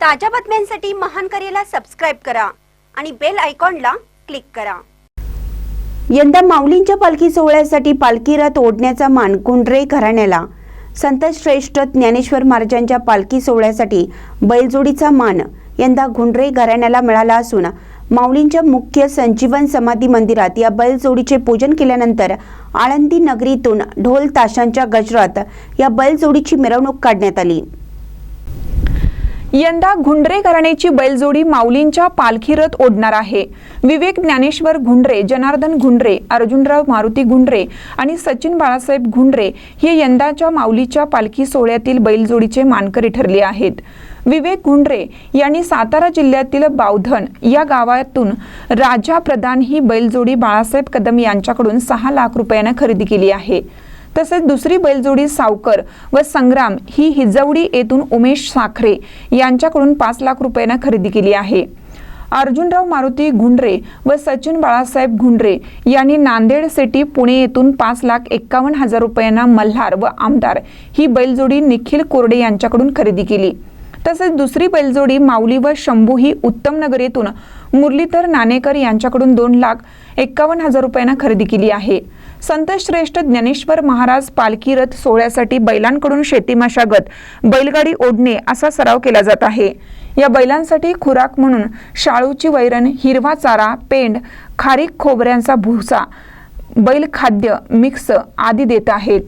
ताज्या बातम्यांसाठी महान करेला सबस्क्राईब करा आणि बेल आयकॉनला क्लिक करा. यंदा माऊलींच्या पालखी सोहळ्यासाठी पालखी रथ ओढण्याचा मान गुंडरे घराण्याला संत श्रेष्ठ ज्ञानेश्वर महाराजांच्या पालखी सोहळ्यासाठी बैलजोडीचा मान यंदा गुंडरे घराण्याला मिळाला असून माऊलींच्या मुख्य संजीवन समाधी मंदिरात या बैलजोडीचे पूजन केल्यानंतर आळंदी नगरीतून ढोल ताशांच्या गजरात या बैलजोडीची मिरवणूक काढण्यात आली. यंदा घुंडरे घराण्याची बैलजोडी माऊलींच्या पालखी रथ ओढणार आहे. विवेक ज्ञानेश्वर घुंडरे जनार्दन घुंडरे अर्जुनराव मारुती घुंडरे आणि सचिन बाळासाहेब घुंडरे हे यंदाच्या माऊलीच्या पालखी सोहळ्यातील बैलजोडीचे मानकरी ठरले आहेत. विवेक घुंडरे यांनी सातारा जिल्ह्यातील बावधन या गावातून राजा प्रधान ही बैलजोडी बाळासाहेब कदम यांच्याकडून सहा लाख रुपयांना खरेदी केली आहे. तसेच दुसरी बैलजोडी सावकर व संग्राम ही हिजवडी येथून उमेश साखरे यांच्याकडून पाच लाख रुपयांना खरेदी केली आहे. अर्जुनराव मारुती घुंडरे व सचिन बाळासाहेब घुंडरे यांनी नांदेड सिटी पुणे येथून पाच लाख एक्कावन्न हजार रुपयांना मल्हार व आमदार ही बैलजोडी निखिल कोरडे यांच्याकडून खरेदी केली. तसेच दुसरी बैलजोडी माऊली व शंभू ही उत्तम नगर येथून मुरलीधर नाणेकर यांच्याकडून दोन लाख एक्कावन्न हजार रुपयांना खरेदी केली आहे. संतश्रेष्ठ ज्ञानेश्वर महाराज पालखी रथ सोहळ्यासाठी बैलांकडून शेती मशागत बैलगाडी ओढणे असा सराव केला जात आहे. या बैलांसाठी खुराक म्हणून शाळूची वैरण हिरवा चारा पेंड खारीक खोबऱ्यांचा भुसा बैल खाद्य मिक्स आदी देत आहेत.